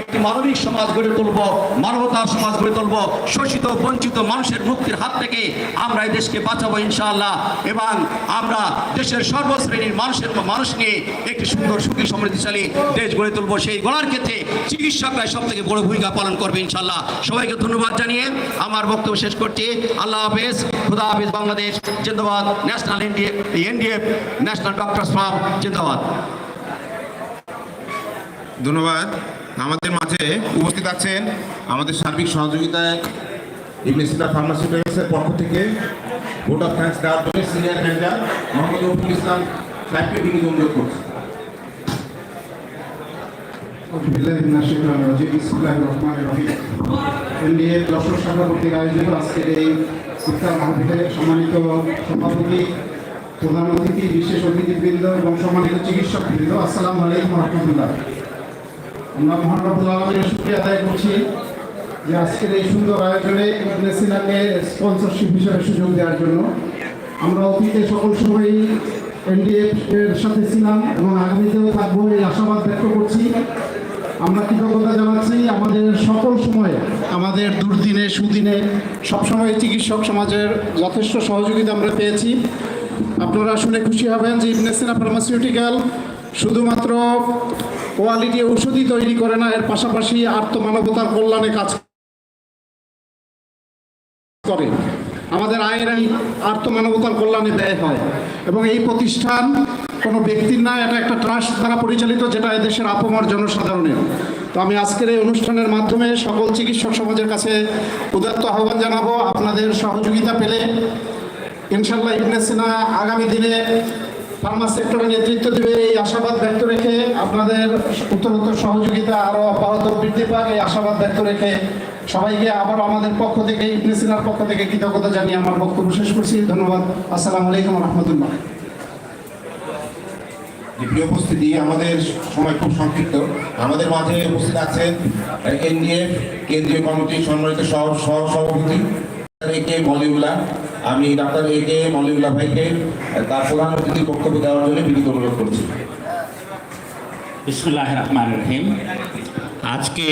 একটি মানবিক সমাজ গড়ে তুলব, মানবতার সমাজ গড়ে তুলব, শোষিত, বঞ্চিত মানুষের মুক্তির হাত থেকে আমরা এই দেশকে বাঁচাবো ইনশাআল্লাহ। এবং আমরা দেশের সর্বশ্রেণীর মানুষের মানুষ নিয়ে একটি সুন্দর, সুখী, সমৃদ্ধিশালী দেশ গড়ে তুলব। সেই গড়ার ক্ষেত্রে চিকিৎসকরা সব থেকে বড় ভূমিকা পালন করবে ইনশাআল্লাহ। সবাইকে ধন্যবাদ জানিয়ে আমার বক্তব্য শেষ করছি। আল্লাহ হাফেজ। খুদা হাফেজ বাংলাদেশ। জিন্দাবাদ। National NDA NDF national doctors firm. জিন্দাবাদ। ধন্যবাদ। আমাদের মাঝে উপস্থিত আছেন আমাদের সার্বিক সহযোগিতায় ইবনে ফার্মাসিউটিক্যালসের পক্ষ থেকে ভোট অফ থ্যাঙ্কস দেওয়ার জন্য সিনিয়র ম্যানেজার মোহাম্মদ রফিকুল ইসলাম সাহেবকে অনুরোধ এই মাহফিলে সম্মানিত প্রধান অতিথি, বিশেষ অতিথিবৃন্দ এবং সম্মানিত চিকিৎসক বৃন্দ আসসালামু আলাইকুম রহমতুল্লাহ। আমরা যে আজকের এই সুন্দর স্পন্সরশিপ সুযোগ দেওয়ার জন্য। আমরা অতীতে সকল সময়ই এর সাথে ছিলাম এবং জানাচ্ছি আমাদের সকল সময়ে, আমাদের দুর্দিনে, সুদিনে, সবসময় চিকিৎসক সমাজের যথেষ্ট সহযোগিতা আমরা পেয়েছি। আপনারা শুনে খুশি হবেন যে ইবনেসিনা ফার্মাসিউটিক্যাল শুধুমাত্র কোয়ালিটি ঔষধই তৈরি করে না, এর পাশাপাশি আত্মমানবতার কল্যাণে কাজ করে। আমাদের আয়ের আত্মমানবতার কল্যাণে ব্যয় হয়। এবং এই প্রতিষ্ঠান কোনো ব্যক্তির না, এটা একটা ট্রাস্ট দ্বারা পরিচালিত, যেটা এদেশের আপমর জনসাধারণের। তো আমি আজকের এই অনুষ্ঠানের মাধ্যমে সকল চিকিৎসক সমাজের কাছে উদাত্ত আহ্বান জানাব। আপনাদের সহযোগিতা পেলে ইনশাল্লাহ ইবনে সিনা আগামী দিনে ফার্মা সেক্টরে নেতৃত্ব দেবে, এই আশাবাদ ব্যক্ত রেখে আপনাদের উত্তরোত্তর সহযোগিতা আরও অব্যাহত বৃদ্ধি পাক। এই আশাবাদ ব্যক্ত রেখে সবাইকে আবার আমাদের পক্ষ থেকে ইবনে সিনার পক্ষ থেকে কৃতজ্ঞতা জানিয়ে আমার বক্তব্য শেষ করছি। ধন্যবাদ। আসসালামু আলাইকুম রহমতুল্লাহ। প্রিয় উপস্থিতি, আমাদের সময় খুব সংক্ষিপ্ত। আমাদের মাঝে উপস্থিত আছেন এনডিএফ, কেন্দ্রীয় কমিটির সম্মানিত সহ সহ সভাপতি কে মলিউল্লাহ আমি ডাক্তার এ কে মলিউল্লাহ ভাইকে তার প্রধান অতিথি বক্তব্য দেওয়ার জন্য বিনীত অনুরোধ করছি। বিসমুল্লাহ রহমান রহিম। আজকে